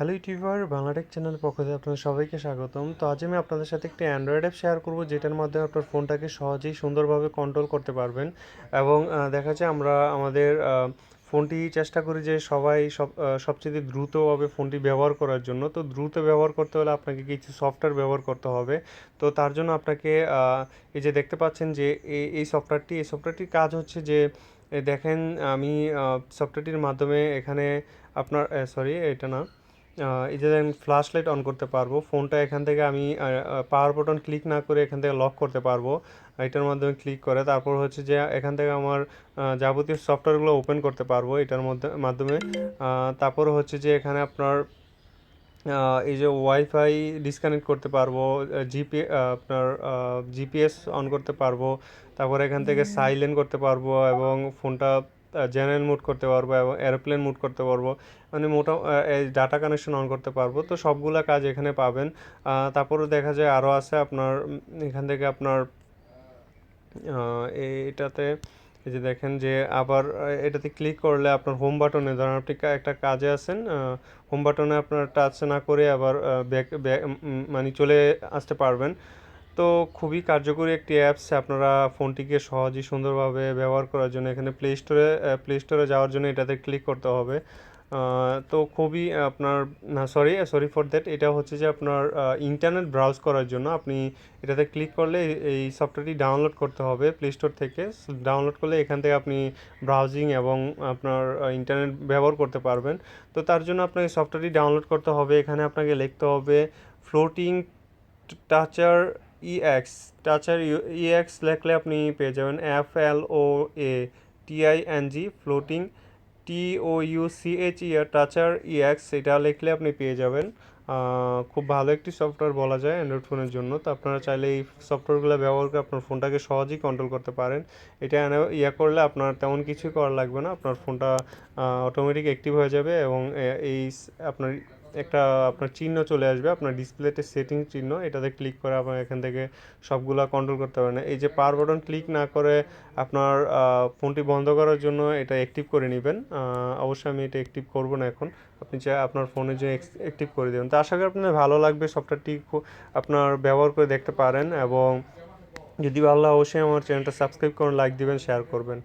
Hello YouTuber Bangla Tech চ্যানেলের পক্ষ থেকে আপনাদের সবাইকে স্বাগতম। তো আজ আমি আপনাদের সাথে একটি অ্যান্ড্রয়েড অ্যাপ শেয়ার করব, যেটার মাধ্যমে আপনার ফোনটাকে সহজেই সুন্দরভাবে কন্ট্রোল করতে পারবেন। এবং দেখা যায় আমরা আমাদের ফোনটি চেষ্টা করি যে সবাই সব সবচেয়ে দ্রুতভাবে ফোনটি ব্যবহার করার জন্য। তো দ্রুত ব্যবহার করতে হলে আপনাকে কিছু সফটওয়্যার ব্যবহার করতে হবে। তো তার জন্য আপনাকে এই যে দেখতে পাচ্ছেন যে এই সফটওয়্যারটি এই সফটওয়্যারটির কাজ হচ্ছে যে দেখেন আমি সফটওয়্যারটির মাধ্যমে এখানে আপনার সরি এটা না। এই যে ফ্ল্যাশ লাইট অন করতে পারব ফোনটা এখান থেকে আমি পাওয়ার বাটন ক্লিক না করে এখান থেকে লক করতে পারব। এটার মাধ্যমে ক্লিক করে তারপর হচ্ছে যে এখান থেকে আমার যাবতীয় সফটওয়্যারগুলো ওপেন করতে পারব এটার মধ্যে মাধ্যমে। তারপর হচ্ছে যে এখানে আপনার এই যে ওয়াইফাই ডিসকানেক্ট করতে পারব জিপি আপনার জিপিএস অন করতে পারব। তারপর এখান থেকে সাইলেন্ট করতে পারব এবং ফোনটা জেনারেল মুড করতে পারব এবং এরোপ্লেন মুড করতে পারব। মানে মোটা এই ডাটা কানেকশন অন করতে পারব। তো সবগুলা কাজ এখানে পাবেন। আহ, তারপরও দেখা যায় আরও আছে আপনার এখান থেকে আপনার এটাতে এই যে দেখেন যে আবার এটাতে ক্লিক করলে আপনার হোম বাটনে ধরেন আপনি একটা কাজে আছেন হোম বাটনে আপনার টাচ না করে আবার ব্যাক মানে চলে আসতে পারবেন। তো খুবই কার্যকরী একটি অ্যাপস আপনারা ফোনটিকে সহজেই সুন্দরভাবে ব্যবহার করার জন্য এখানে প্লে স্টোরে প্লে স্টোরে যাওয়ার জন্য এটাতে ক্লিক করতে হবে। তো খুবই আপনার সরি সরি ফর দ্যাট এটা হচ্ছে যে আপনার ইন্টারনেট ব্রাউজ করার জন্য আপনি এটাতে ক্লিক করলে এই- সফটওয়্যারটি ডাউনলোড করতে হবে প্লে স্টোর থেকে। ডাউনলোড করলে এখান থেকে আপনি ব্রাউজিং এবং আপনার ইন্টারনেট ব্যবহার করতে পারবেন। তো তার জন্য আপনাকে সফটওয়্যারটি ডাউনলোড করতে হবে। এখানে আপনাকে লিখতে হবে floating toucher EX toucher EX লিখলে আপনি পেয়ে যাবেন F L O A T I N G floating T O U C H E toucher EX এটা লিখলে আপনি পেয়ে যাবেন। খুব ভালো একটি সফটওয়্যার বলা যায় অ্যান্ড্রয়েড ফোনের জন্য। তো আপনারা চাইলে এই সফটওয়্যারগুলো ব্যবহার করে আপনার ফোনটাকে সহজেই কন্ট্রোল করতে পারেন। এটা এনে- ইয়ে করলে আপনার তেমন কিছুই করা লাগবে না। আপনার ফোনটা অটোমেটিক অ্যাক্টিভ হয়ে যাবে এবং এই, আপনার একটা আপনার চিহ্ন চলে আসবে, আপনার ডিসপ্লেতে সেটিং চিহ্ন, এটাতে ক্লিক করে আপনার এখান থেকে সবগুলা কন্ট্রোল করতে পারেন। এই যে পাওয়ার বাটন ক্লিক না করে আপনার ফোনটি বন্ধ করার জন্য এটা অ্যাক্টিভ করে নেবেন। অবশ্যই আমি এটা অ্যাক্টিভ করব না এখন। আপনি চাই আপনার ফোনের জন্য অ্যাক্টিভ করে দেবেন। তো আশা করি আপনার ভালো লাগবে সফটওয়্যারটি আপনার ব্যবহার করে দেখতে পারেন এবং যদি ভালো অবশ্যই আমার চ্যানেলটা সাবস্ক্রাইব করুন লাইক দিবেন শেয়ার করবেন।